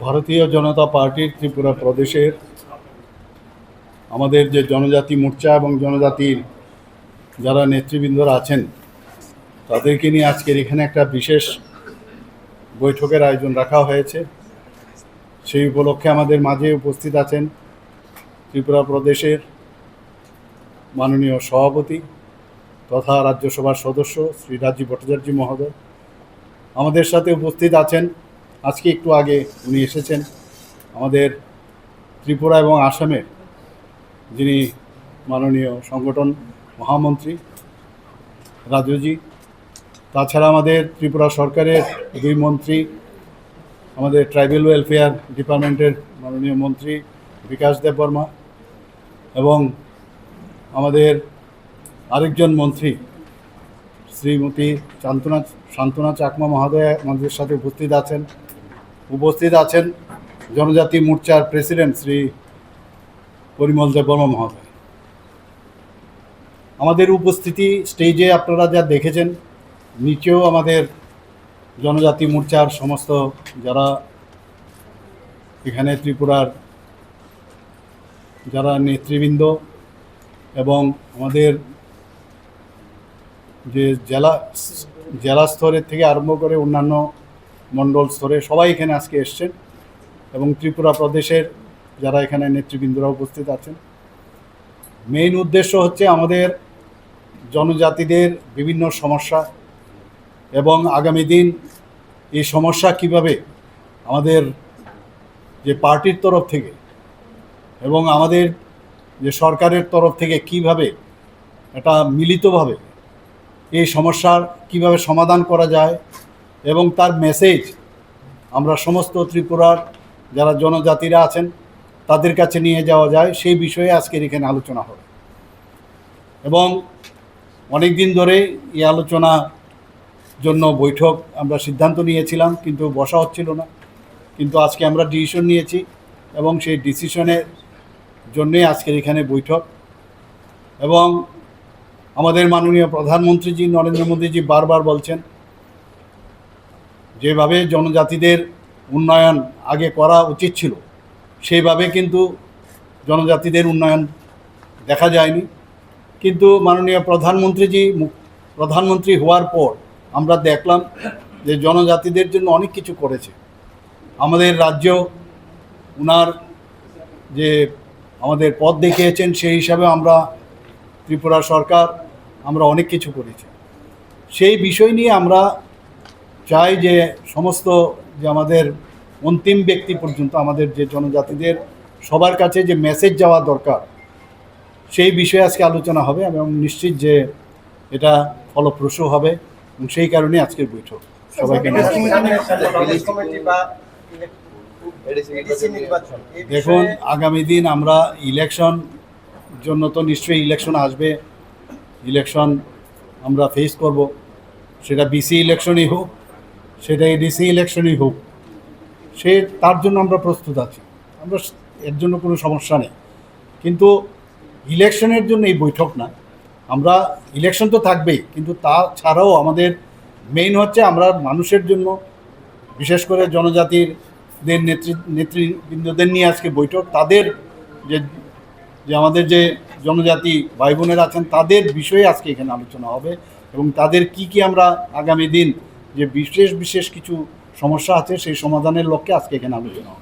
ভারতীয় জনতা পার্টির ত্রিপুরা প্রদেশের আমাদের যে জনজাতি মোর্চা এবং জনজাতির যারা নেতৃবৃন্দরা আছেন, তাদেরকে নিয়ে আজকের এখানে একটা বিশেষ বৈঠকের আয়োজন রাখা হয়েছে। সেই উপলক্ষে আমাদের মাঝে উপস্থিত আছেন ত্রিপুরা প্রদেশের মাননীয় সভাপতি তথা রাজ্যসভার সদস্য শ্রী রাজীব ভট্টাচার্য মহোদয়। আমাদের সাথে উপস্থিত আছেন আজকে একটু আগে উনি এসেছেন। আমাদের ত্রিপুরা এবং আসামের যিনি মাননীয় সংগঠন মহামন্ত্রী রাজুজি, তাছাড়া আমাদের ত্রিপুরা সরকারের দুই মন্ত্রী, আমাদের ট্রাইবেল ওয়েলফেয়ার ডিপার্টমেন্টের মাননীয় মন্ত্রী বিকাশ দেববর্মা এবং আমাদের আরেকজন মন্ত্রী শ্রীমতী শান্তনা শান্তনা চাকমা মহোদয় আমাদের সাথে উপস্থিত আছেন। উপস্থিত আছেন জনজাতি মোর্চার প্রেসিডেন্ট শ্রী পরিমল দেববর্মা মহোদয়। আমাদের উপস্থিতি স্টেজে আপনারা যা দেখেছেন, নিচেও আমাদের জনজাতি মোর্চার সমস্ত যারা এখানে ত্রিপুরার যারা নেতৃবৃন্দ এবং আমাদের যে জেলা জেলা স্তরের থেকে আরম্ভ করে অন্যান্য মণ্ডল স্তরে সবাই এখানে আজকে এসছেন এবং ত্রিপুরা প্রদেশের যারা এখানে নেতৃবৃন্দরা উপস্থিত আছেন। মেইন উদ্দেশ্য হচ্ছে আমাদের জনজাতিদের বিভিন্ন সমস্যা এবং আগামী দিন এই সমস্যা কীভাবে আমাদের যে পার্টির তরফ থেকে এবং আমাদের যে সরকারের তরফ থেকে কীভাবে এটা মিলিতভাবে এই সমস্যার কীভাবে সমাধান করা যায় এবং তার মেসেজ আমরা সমস্ত ত্রিপুরার যারা জনজাতিরা আছেন, তাদের কাছে নিয়ে যাওয়া যায়। সেই বিষয়ে আজকের এখানে আলোচনা হবে। এবং অনেক দিন ধরে এই আলোচনা জন্য বৈঠক আমরা সিদ্ধান্ত নিয়েছিলাম, কিন্তু বসা হচ্ছিল না। কিন্তু আজকে আমরা ডিসিশন নিয়েছি এবং সেই ডিসিশনের জন্যই আজকের এখানে বৈঠক। এবং আমাদের মাননীয় প্রধানমন্ত্রীজি নরেন্দ্র মোদীজি বারবার বলছেন যেভাবে জনজাতিদের উন্নয়ন আগে করা উচিত ছিল, সেইভাবে কিন্তু জনজাতিদের উন্নয়ন দেখা যায়নি। কিন্তু মাননীয় প্রধানমন্ত্রীজি প্রধানমন্ত্রী হওয়ার পর আমরা দেখলাম যে জনজাতিদের জন্য অনেক কিছু করেছে। আমাদের রাজ্য উনার যে আমাদের পথ দেখিয়েছেন, সেই হিসাবে আমরা ত্রিপুরা সরকার, আমরা অনেক কিছু করেছি। সেই বিষয় নিয়ে আমরা চাই যে সমস্ত যে আমাদের অন্তিম ব্যক্তি পর্যন্ত আমাদের যে জনজাতিদের সবার কাছে যে মেসেজ যাওয়া দরকার সেই বিষয়ে আজকে আলোচনা হবে এবং নিশ্চিত যে এটা ফলপ্রসূ হবে এবং সেই কারণে আজকের বৈঠক। সবাইকে দেখুন আগামী দিন আমরা ইলেকশন জন্য তো নিশ্চয়ই ইলেকশন আসবে। ইলেকশন আমরা ফেস করব। সেটা বিসি ইলেকশনই হোক সেটা এডিসি ইলেকশনই হোক, সে তার জন্য আমরা প্রস্তুত আছি। আমরা এর জন্য কোনো সমস্যা নেই। কিন্তু ইলেকশনের জন্য এই বৈঠক না। আমরা, ইলেকশন তো থাকবেই, কিন্তু তা ছাড়াও আমাদের মেইন হচ্ছে আমরা মানুষের জন্য, বিশেষ করে জনজাতিরদের নেতৃ নেতৃবৃন্দদের নিয়ে আজকে বৈঠক। তাদের যে যে আমাদের যে জনজাতি ভাই বোনেরা আছেন, তাদের বিষয়ে আজকে এখানে আলোচনা হবে এবং তাদের কি কি আমরা আগামী দিন যে বিশেষ বিশেষ কিছু সমস্যা আছে সেই সমাধানের লক্ষ্যে আজকে এখানে আলোচনা